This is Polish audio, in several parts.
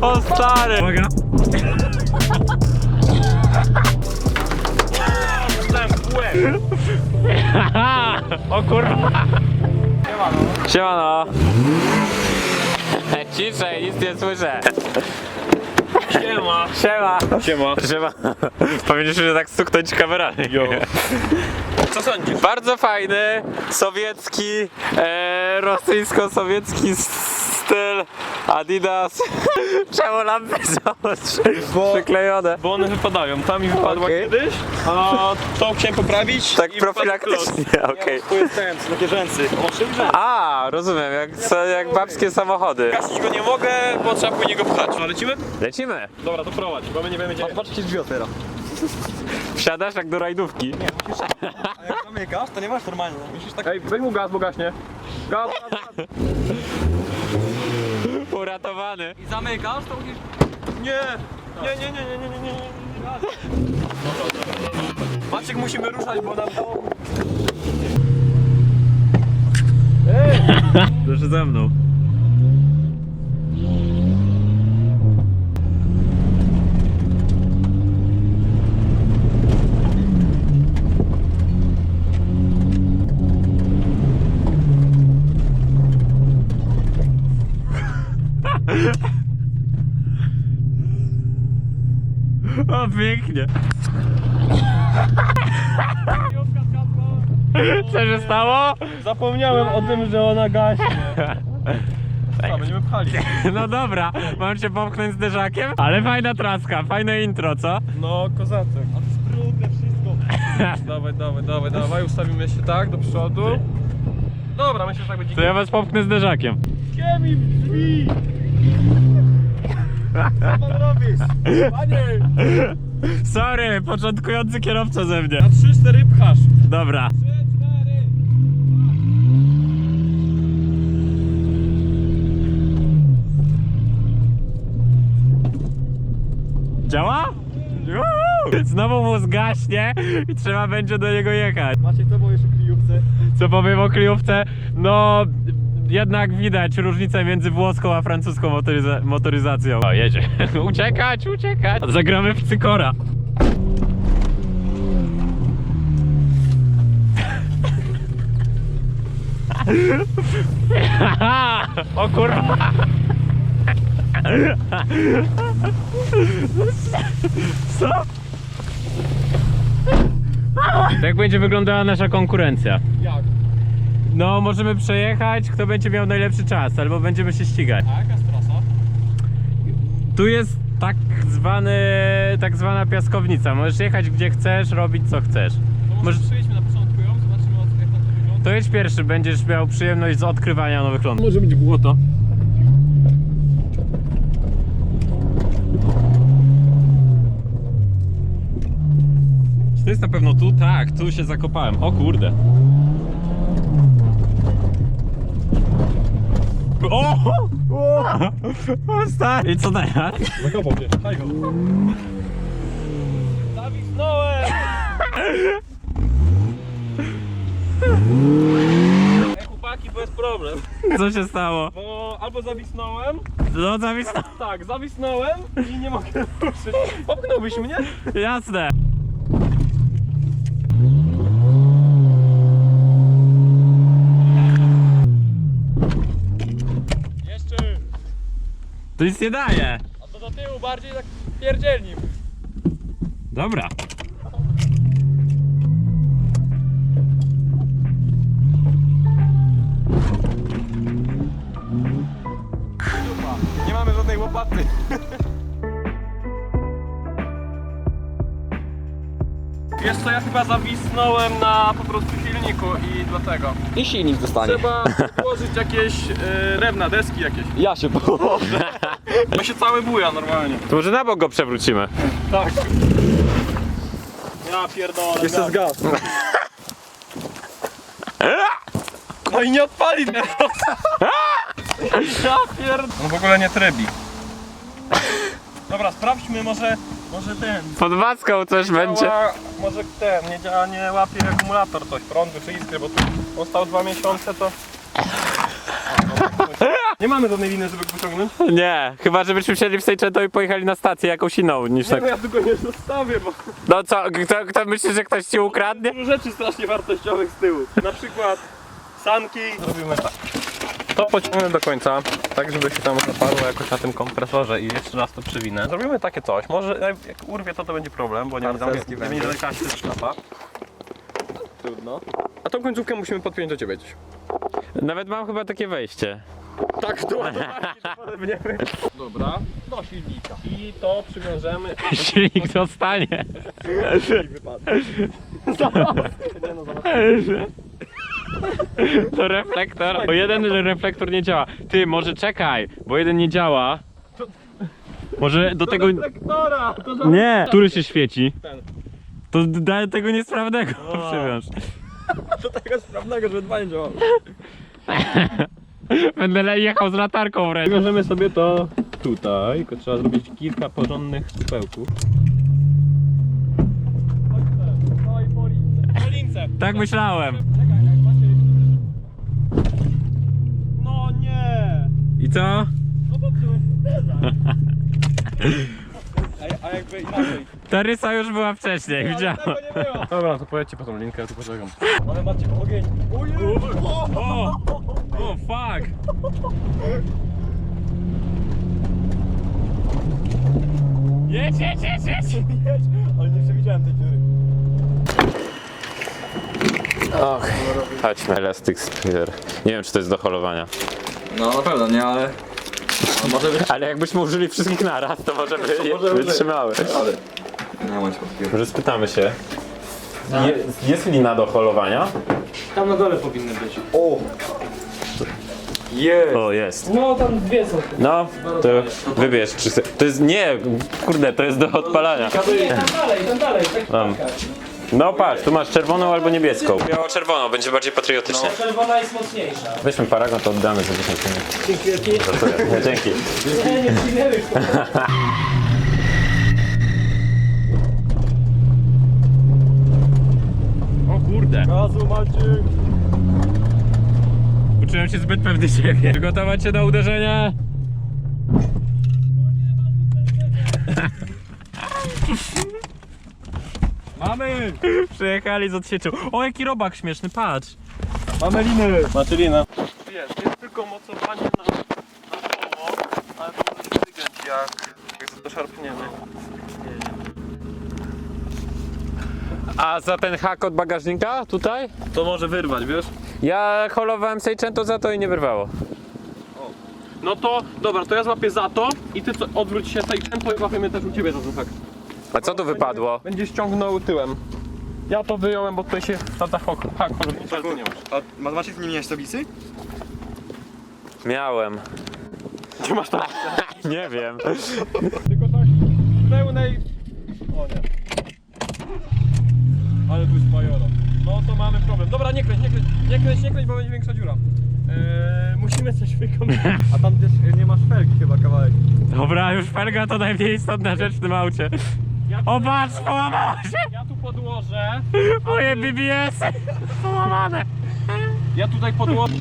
O stary! Uwaga. O kurwa! Siemano! Ciszej, nic nie słyszę. Siema. Siema! Siema. Siema. Powinniśmy tak stuknąć kamerami. Co sądzisz? Bardzo fajny, sowiecki, e, rosyjsko-sowiecki styl Adidas. Czemu lampy są Bo- przyklejone? Bo one wypadają. Ta mi wypadła Okej. kiedyś, a to chciałem poprawić. Tak i wypadł profilaktycznie, okej. Tu jest ten, takie rzęsy. O czym rzęsy? A, rozumiem, jak, co, jak babskie samochody. Gasić go nie mogę, bo trzeba później go pchać. No, lecimy? Lecimy. Dobra, to prowadź, bo my nie wiemy gdzie. Patrzcie drzwi otwiera. Wsiadasz jak do rajdówki. A jak zamykasz, to nie masz normalnie. Musisz tak... Ej, weź mu gaz, bo gaśnie. Gaz, gaz, gaz. Uratowany. I zamykasz, to musisz... Nie! Nie, nie, nie, nie, nie, nie, nie, nie. Maciek musimy ruszać, bo nam to... Proszę ze mną. O, pięknie. Co się stało? Zapomniałem o tym, że ona gaśnie. Co, będziemy pchali. No dobra, mam cię popchnąć zderzakiem, ale fajna traska, fajne intro, co? No, kozatek. A to jest brudne wszystko. dawaj, dawaj, dawaj, dawaj, ustawimy się tak do przodu. Dobra, myślę, że tak będzie. To ja was popchnę zderzakiem. Kiemi w drzwi! Co pan robisz? Panie! Sorry, początkujący kierowca ze mnie. Na 3-4 pchasz. Dobra. 3-4! Działa? Znowu mu zgaśnie i trzeba będzie do niego jechać. Macie to było jeszcze kryjówce. Co powiem o kryjówce? No, jednak widać różnicę między włoską a francuską motoryza motoryzacją. O, jedzie. uciekać, uciekać. Zagramy w cykora. o kurwa. Co? Tak będzie wyglądała nasza konkurencja. Jak? No, możemy przejechać, kto będzie miał najlepszy czas, albo będziemy się ścigać. A jaka jest trasa? Tu jest tak zwany, tak zwana piaskownica. Możesz jechać gdzie chcesz, robić co chcesz. To może Może- przejdźmy na początku ją, zobaczymy od- jak na to wygląda. To jedź pierwszy, będziesz miał przyjemność z odkrywania nowych lądów. Może być błoto. Czy to jest na pewno tu? Tak, tu się zakopałem. O kurde. O! Stary! I co teraz? Zakopał. Haj go. Zawisnąłem! Ej, chłopaki, bez problem. Co się stało? Bo albo zawisnąłem, No zawisnął. tak, zawisnąłem i nie mogę ruszyć. Popchnąłbyś mnie? Jasne. To nic nie daje. A to do tyłu bardziej tak pierdzielnim. Dobra. Nie mamy żadnej łopaty. Wiesz co, ja chyba zawisnąłem na po prostu silniku i dlatego. I silnik dostanie. Trzeba włożyć jakieś y, rewna, deski jakieś. Ja się położę. To się cały buja normalnie. To może na bok go przewrócimy. Tak. Ja pierdolę. Jeszcze z gaz. No i nie odpali teraz. Ja pierd... On w ogóle nie trybi. Dobra, sprawdźmy może, może ten. Pod maską coś będzie. Działa, może ten, nie działa, nie łapie akumulator coś, prądu czy iskry, bo tu on stał dwa miesiące, to... Nie mamy żadnej liny, żeby go pociągnąć. Nie, chyba żebyśmy wsiedli w Seicento i pojechali na stację jakąś inną niż Nie, tak. no ja tylko nie zostawię, bo No co, kto, kto myśli, że ktoś ci ukradnie? dużo rzeczy strasznie wartościowych z tyłu. Na przykład sanki. Zrobimy tak. To pociągnę do końca, tak żeby się tam zaparło jakoś na tym kompresorze i jeszcze raz to przywinę. Zrobimy takie coś, może jak- jak urwie to to będzie problem, bo nie będzie Harcerski nie będzie. taka sztapa. Trudno. A tą końcówkę musimy podpiąć do ciebie gdzieś. Nawet mam chyba takie wejście. Tak, to podepniemy. Dobra, do silnika. I to przywiążemy. Silnik zostanie. To reflektor. Bo jeden reflektor nie działa. Ty, może czekaj, bo jeden nie działa. Może do tego. Lektora! To za... Nie! Który się świeci? Ten. To daj tego niesprawnego przywiąż. Do tego sprawnego, żeby dwa nie działały. Będę le- jechał z latarką w ręce. Przywiążemy sobie to tutaj, tylko trzeba zrobić kilka porządnych supełków. Tak myślałem. No nie! I co? No popsułeś A, a jakby inaczej. Ta rysa już była wcześniej, widziałem. nie było. Dobra, to pojedźcie po tą linkę, ja tu poczekam. Ale macie ogień. O! O, fuck! Jedź, jedź, jedź, jedź! Ale nie przewidziałem tej dziury. Och, chodźmy. Elastic Spear. Nie wiem, czy to jest do holowania. No na pewno, nie, ale... No, może być. Ale jakbyśmy użyli wszystkich naraz, to może by być. wytrzymały. Ale... Nie ma takiego. Może spytamy się. Je, jest lina do holowania? Tam na dole powinny być. O! Jest! O, jest. No tam dwie są. No, to wybierz. Czy chce- to jest, nie, kurde, to jest do odpalania. Nie, tam dalej, tam dalej. Tak Tam. No patrz, tu masz czerwoną albo niebieską. Biało-czerwoną, będzie bardziej patriotycznie. Czerwona jest mocniejsza. Weźmy paragon, to oddamy za 10 minut. Dzięki wielkie. Nie, dzięki. Nie, nie zginęły. O kurde. Gazu Maciek. Uczyłem się zbyt pewny siebie. Przygotować się do uderzenia. Mamy! Przyjechali z odsieczą. O, jaki robak śmieszny, patrz. Mamy liny! Macie linę. Wiesz, jest tylko mocowanie na, na koło, ale to może się wygiąć jak, jak zaszarpniemy. A za ten hak od bagażnika tutaj? To może wyrwać, wiesz? Ja holowałem Seicento za to i nie wyrwało. No to, dobra, to ja złapię za to i ty co, odwróć się tej tempo i łapiemy też u ciebie za to tak. A co tu wypadło? Będzie ściągnął tyłem. Ja to wyjąłem, bo tutaj się tata hok, hak, hak, nie masz. A ma- macie z nim miałeś tablicy? Miałem. Gdzie masz tak? Nie wiem. Tylko tak w pełnej... O nie. Ale tu jest majora. No to mamy problem. Dobra, nie kręć, nie kręć, nie kręć, nie kręć, bo będzie większa dziura. Eee, musimy coś wykonać. A tam też y, nie masz felgi chyba kawałek. Dobra, już felga to najmniej istotna rzecz w tym aucie. O, patrz, połamało się! Ja tu podłożę. Moje BBS! Połamane! Ja tutaj podłożę.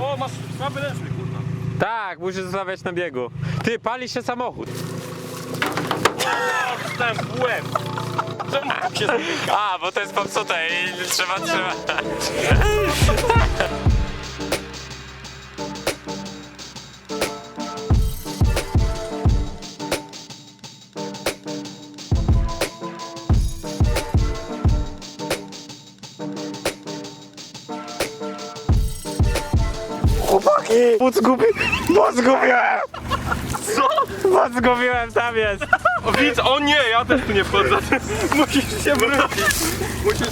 O, masz słaby ręczny, kurwa. Tak, musisz zostawiać na biegu. Ty, pali się samochód. Dostałem w łeb. Czemu tak się zamyka? A, bo to jest popsute i trzeba trzymać. Bo zgubi... Bo zgubiłem! Co? Bo zgubiłem, tam jest! O, widz, o nie, ja też tu nie wchodzę. Musisz się wrócić. Musisz...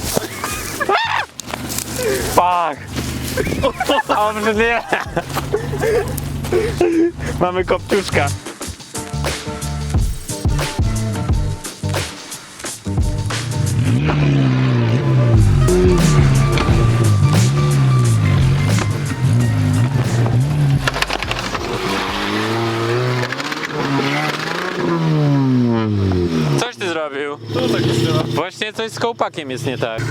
Fuck! Obrzydliwe! Mamy kopciuszka. Jest Właśnie coś z kołpakiem jest nie tak.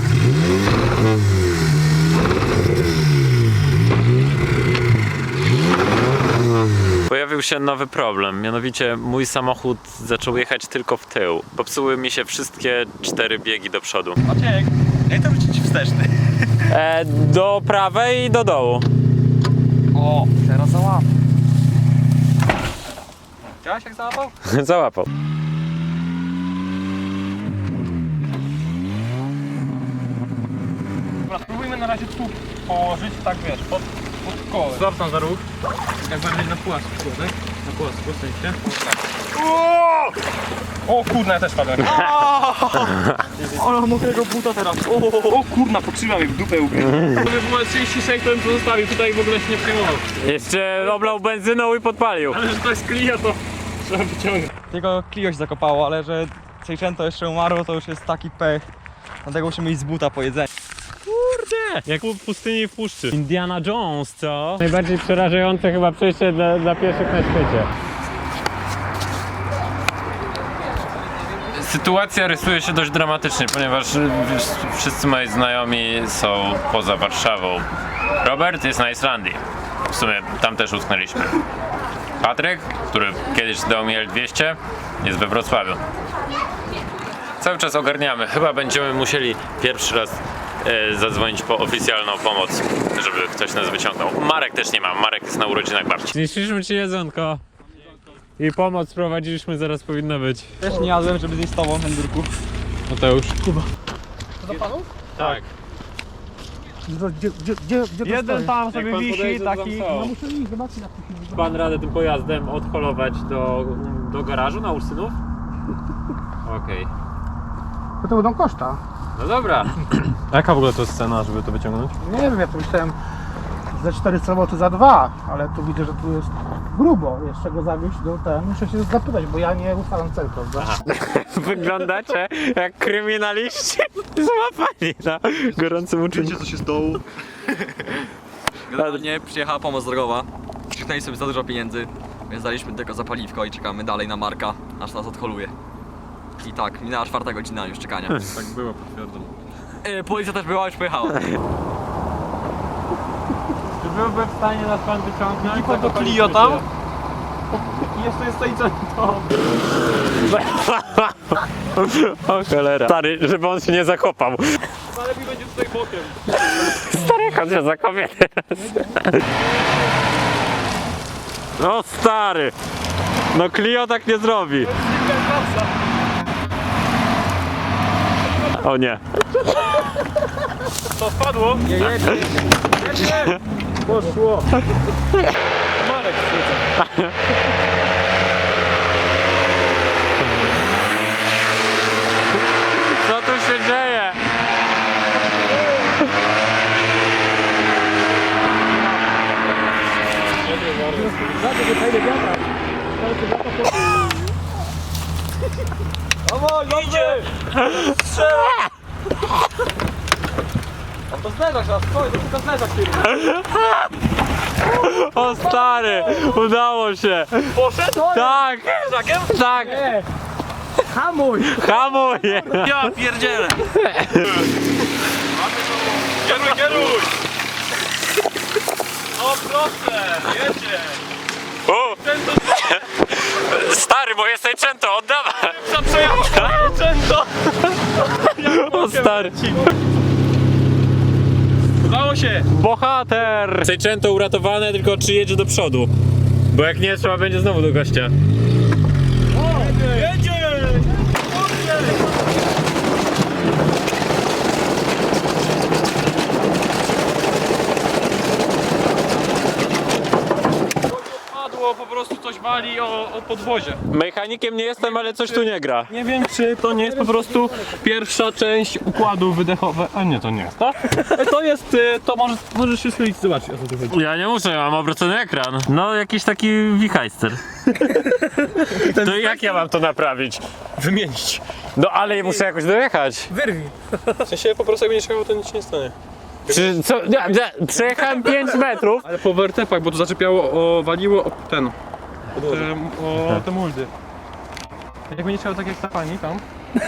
Pojawił się nowy problem, mianowicie mój samochód zaczął jechać tylko w tył. Popsuły mi się wszystkie cztery biegi do przodu. Maciek, jak to wrócić wsteczny? E, do prawej i do dołu. O, teraz załapał. Widziałeś jak załapał? Załapał. Dobra, spróbujmy na razie tu położyć, tak wiesz, pod, pod kołem. Złap tam za róg. Jak bardziej na płasko, tak? Na płasko, w sensie. O kurna, ja też padłem. O, mokrego buta teraz. O, o kurna, pokrzywa mnie w dupę ugryzł. Gdyby było 36, to bym to zostawił, tutaj w ogóle się nie przejmował. Jeszcze oblał benzyną i podpalił. Ale że to jest klija, to trzeba wyciągnąć. Tylko Clio się zakopało, ale że Seicento jeszcze umarło, to już jest taki pech. Dlatego musimy iść z buta po jedzeniu. Jak w pustyni w puszczy. Indiana Jones, co? Najbardziej przerażające chyba przejście dla, dla pieszych na świecie. Sytuacja rysuje się dość dramatycznie, ponieważ wiesz, wszyscy moi znajomi są poza Warszawą. Robert jest na Islandii. W sumie tam też utknęliśmy. Patryk, który kiedyś dał mi L200, jest we Wrocławiu. Cały czas ogarniamy. Chyba będziemy musieli pierwszy raz zadzwonić po oficjalną pomoc, żeby ktoś nas wyciągnął. Marek też nie ma. Marek jest na urodzinach babci. Zniszczyliśmy ci jedzonko. I pomoc prowadziliśmy, zaraz powinna być. Też nie jadłem, żeby zjeść z tobą, Hendurku. Mateusz. Kuba. Tak. Gdzie, gdzie, gdzie, gdzie to Jeden stoi? tam sobie pan wisi, podejdzie, to tam taki... są. No muszę iść, to wygląda. Pan radę tym pojazdem odholować do, do garażu na Ursynów? Okej. To to będą koszta. No dobra. Jaka w ogóle to jest cena, żeby to wyciągnąć? Nie wiem, ja tu myślałem za 4 roboty za dwa, ale tu widzę, że tu jest grubo. Jeszcze go zawieźć do ten. Muszę się zapytać, bo ja nie ustalam cel, prawda? Wyglądacie jak kryminaliści złapani na gorącym uczynku. co się z dołu? Generalnie przyjechała pomoc drogowa. Krzyknęli sobie za dużo pieniędzy, więc daliśmy tylko za paliwko i czekamy dalej na Marka, aż nas odholuje. I tak, minęła czwarta godzina już czekania. Tak było, potwierdzam. E, policja też była, już pojechała. Czy byłby w stanie nas pan wyciągnąć? Widzi pan to Clio tam? I jeszcze jest Seicento. O cholera. Stary, żeby on się nie zakopał. Ale mi będzie tutaj bokiem. Stary, chodź się zakopie teraz. No stary. No Clio tak nie zrobi. O nie. To spadło? Nie, nie, nie. Poszło. Marek świecę. Co tu się dzieje? Idzie! Strzela! A to zderzak teraz, stoi, to tylko zderzak kieruje. O stary, udało się. Poszedł? Tak, Zderzakiem? tak. Hamuj! Hamuj. Ja pierdzielę! Kieruj, kieruj! O proszę, jedzie! O, Ten to stary, bo jesteś często, oddawaj. za przejechał! Często! O stary. Udało się! Bohater! Seicento uratowane, tylko czy jedzie do przodu? Bo jak nie, trzeba będzie znowu do gościa. Jedzie! Padło, po prostu coś wali o, o podwozie. Mechanikiem nie jestem, ale coś tu nie gra. Nie wiem, czy to nie jest po prostu pierwsza część układu wydechowe. A nie, to nie jest, tak? To jest, y, to może, możesz się schylić, zobaczyć o co tu chodzi. Ja nie muszę, ja mam obrócony ekran. No, jakiś taki wichajster. To jak ja mam to naprawić? Wymienić. No ale muszę jakoś dojechać. Wyrwij. W sensie po prostu jak będziesz jechał, to nic się nie stanie. Czy co? Ja, ja, przejechałem 5 metrów. Ale po wertepach, bo to zaczepiało, o, waliło o ten. Em, o te muldy. Jak będziesz jechał tak jak ta pani tam.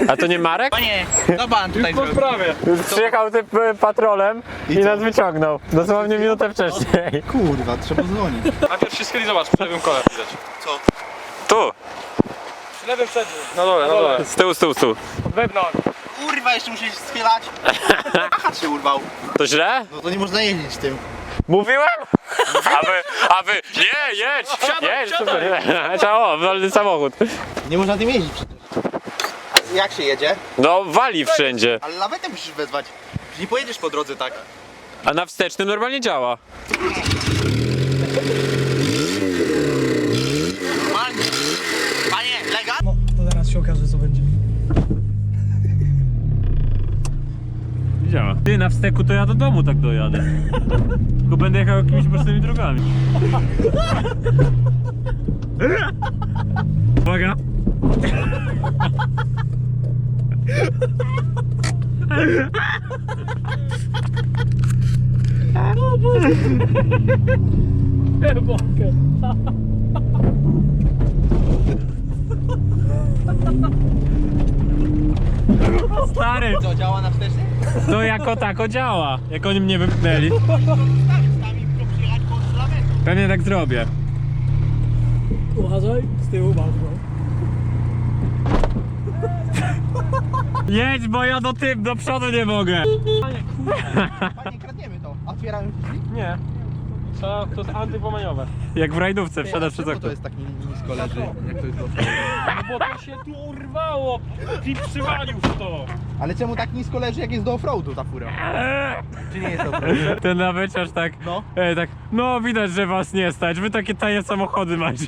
A to nie Marek? Panie, co pan tutaj Po sprawie. Przyjechał tym e, patrolem i, nas wyciągnął. Dosłownie minutę wcześniej. Kurwa, trzeba dzwonić. Najpierw się schyli, zobacz, przy lewym kole widać. Tu, Przy lewym przednim. Na dole, na dole. z tyłu, z tyłu, z tyłu. Wewnątrz. Kurwa, jeszcze muszę się schylać. Aha, się urwał. To źle? No to nie można jeździć tym. Mówiłem? A wy, a wy, nie, jedź, jedź, super. Ciało, wolny samochód. Nie można tym jeździć jak się jedzie? No wali wszędzie. Ale lawetę musisz wezwać. Nie pojedziesz po drodze tak. A na wstecznym normalnie działa. Normalnie. Panie, lega? No, to zaraz się okaże co będzie. Działa. Ty, na wsteku to ja do domu tak dojadę. Tylko będę jechał jakimiś prostymi drogami. Uwaga. Stary, Co, działa na wsteczny? to jako tako działa. Jak oni mnie wypchnęli. Pewnie tak zrobię. Uważaj, z tyłu bardzo. Jedź, bo ja do tym, do przodu nie mogę. Panie, kradniemy to. Otwieramy drzwi? Nie. To, to jest antywłamaniowe. Jak w rajdówce, wsiadasz przed Czemu okno. to jest tak ni- nisko leży? Jak to jest do... No bo to się tu urwało. I przywalił w to. Ale czemu tak nisko leży, jak jest do offroadu ta fura? Czy nie jest do offroadu? Ten naweciarz tak, No. e, tak, no widać, że was nie stać, wy takie tanie samochody macie.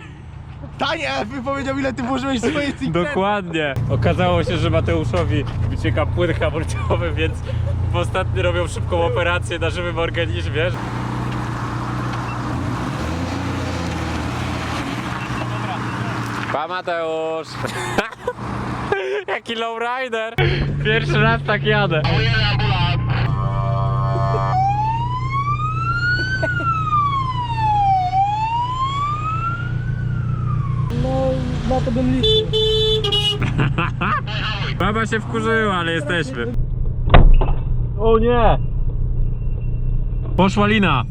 Tanie, by powiedział ile ty włożyłeś swoje cykle. Dokładnie. Okazało się, że Mateuszowi wycieka płyn hamulcowy, więc w ostatnim robią szybką operację na żywym organizmie. Pa Mateusz! Jaki lowrider! Pierwszy raz tak jadę. No, na to bym liczył. Baba się wkurzyła, ale jesteśmy. O nie! Poszła lina.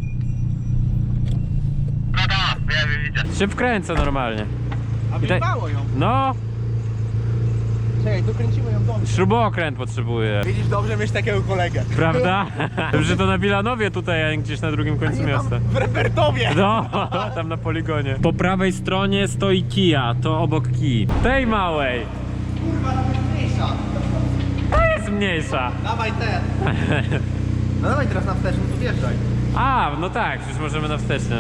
Się wkręcę normalnie. A I tak- wyjebało ją. No, Czekaj, dokręcimy ją do mnie. śrubokręt potrzebuję. Widzisz, dobrze mieć takiego kolegę. Prawda? że to na Wilanowie tutaj, a nie gdzieś na drugim końcu miasta. W Repertowie. No, tam na poligonie. Po prawej stronie stoi Kia, to obok Ki. Tej małej. Kurwa, jest mniejsza. Ta jest mniejsza. Dawaj ten. No dawaj teraz na wsteczny, to wjeżdżaj. A, no tak, już możemy na wsteczne.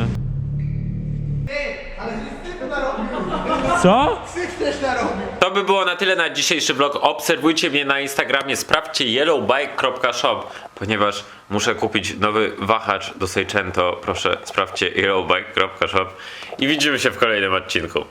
Co? Ty też narobił. To by było na tyle na dzisiejszy vlog. Obserwujcie mnie na Instagramie, sprawdźcie yellowbike.shop, ponieważ muszę kupić nowy wahacz do Seicento. Proszę, sprawdźcie yellowbike.shop i widzimy się w kolejnym odcinku.